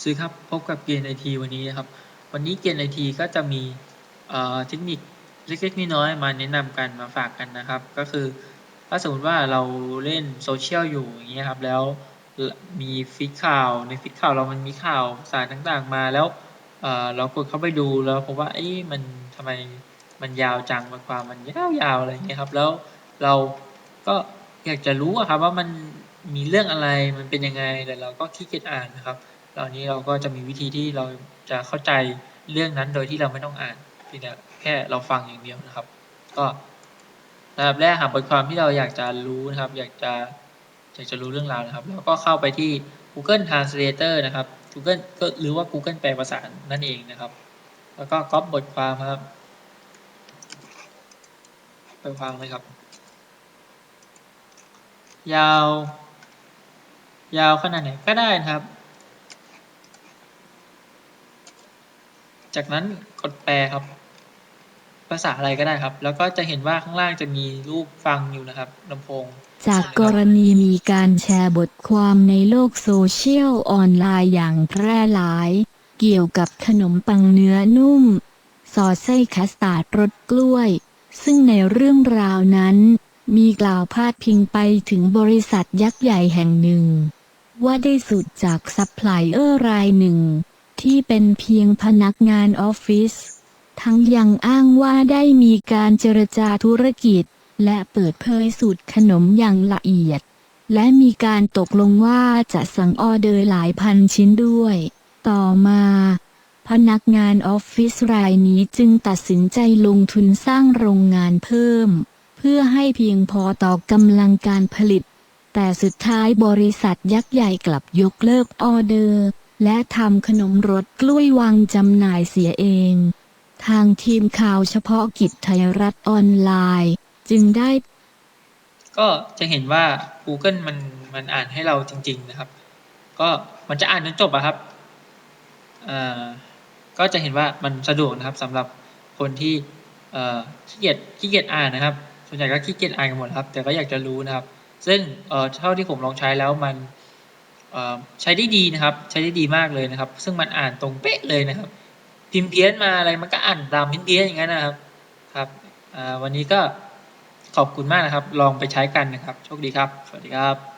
สวัสดีครับพบกับเกียร์ไอทีวันนี้นะครับ วันนี้เกียร์ไอทีก็จะมีเทคนิคเล็กๆน้อยๆมาแนะนำกันมาฝากกันนะครับ ก็คือถ้าสมมติว่าเราเล่นโซเชียลอยู่อย่างเงี้ยครับแล้วมีฟีดข่าวในฟีดข่าวเรามันมีข่าวสารต่างๆมาแล้วเเรากดเข้าไปดูแล้วพบว่าเอ้มันทำไมมันยาวจังมันความมันยาวๆอะไรเงี้ยครับแล้วเราก็อยากจะรู้อะครับว่ามันมีเรื่องอะไรมันเป็นยังไงแต่เราก็ขี้เกียจอ่านนะครับ ตอนนี้เราก็จะมีวิธีที่เราจะเข้าใจเรื่องนั้นโดยที่เราไม่ต้องอ่านเพียงแต่แค่เราฟังอย่างเดียวนะครับ ก็ระดับแรกหาบทความที่เราอยากจะรู้นะครับ อยากจะอยากจะรู้เรื่องราวนะครับ แล้วก็เข้าไปที่ Google Translator นะครับ Google ก็หรือว่า Google แปลภาษานั่นเองนะครับ แล้วก็ก๊อปบทความครับไปฟังเลยครับ ยาว ยาวขนาดไหนก็ได้นะครับ จากนั้นกดแปลครับ ภาษาอะไรก็ได้ครับ แล้วก็จะเห็นว่าข้างล่างจะมีรูปฟังอยู่นะครับลำโพง จากกรณีมีการแชร์บทความในโลกโซเชียลออนไลน์อย่างแพร่หลาย เกี่ยวกับขนมปังเนื้อนุ่ม สอดไส้คัสตาร์ดรสกล้วย ซึ่งในเรื่องราวนั้น มีกล่าวพาดพิงไปถึงบริษัทยักษ์ใหญ่แห่งหนึ่ง ว่าได้สุดจากซัพพลายเออร์รายหนึ่ง ที่เป็นเพียงพนักงานออฟฟิศ ทั้งยังอ้างว่าได้มีการเจรจาธุรกิจ และเปิดเผยสูตรขนมอย่างละเอียด และมีการตกลงว่าจะสั่งออเดอร์หลายพันชิ้นด้วย ต่อมาพนักงานออฟฟิศรายนี้จึงตัดสินใจลงทุนสร้างโรงงานเพิ่ม เพื่อให้เพียงพอต่อกำลังการผลิต แต่สุดท้ายบริษัทยักษ์ใหญ่กลับยกเลิกออเดอร์ และทำขนมรสกล้วยวางจำหน่ายเสียเอง ทางทีมข่าวเฉพาะกิจไทยรัฐออนไลน์ จึงได้ ก็จะเห็นว่า Google มันมันอ่านให้เราจริง ๆนะครับ ก็มันจะอ่านจนจบอะครับอ่าก็จะเห็นว่ามันสะดวกนะครับสำหรับคนที่เอ่อขี้เกียจขี้เกียจอ่านนะครับ ส่วนใหญ่ก็ขี้เกียจอ่านกันหมดครับ แต่ก็อยากจะรู้นะครับ ซึ่งเอ่อเท่าที่ผมลองใช้แล้วมัน ใช้ได้ดีนะครับ ใช้ได้ดีมากเลยนะครับ ซึ่งมันอ่านตรงเป๊ะเลยนะครับ พิมพ์เพี้ยนมาอะไรมันก็อ่านตามพิมพ์เพี้ยนอย่างนั้นนะครับครับวันนี้ก็ขอบคุณมากนะครับ ลองไปใช้กันนะครับ โชคดีครับ สวัสดีครับ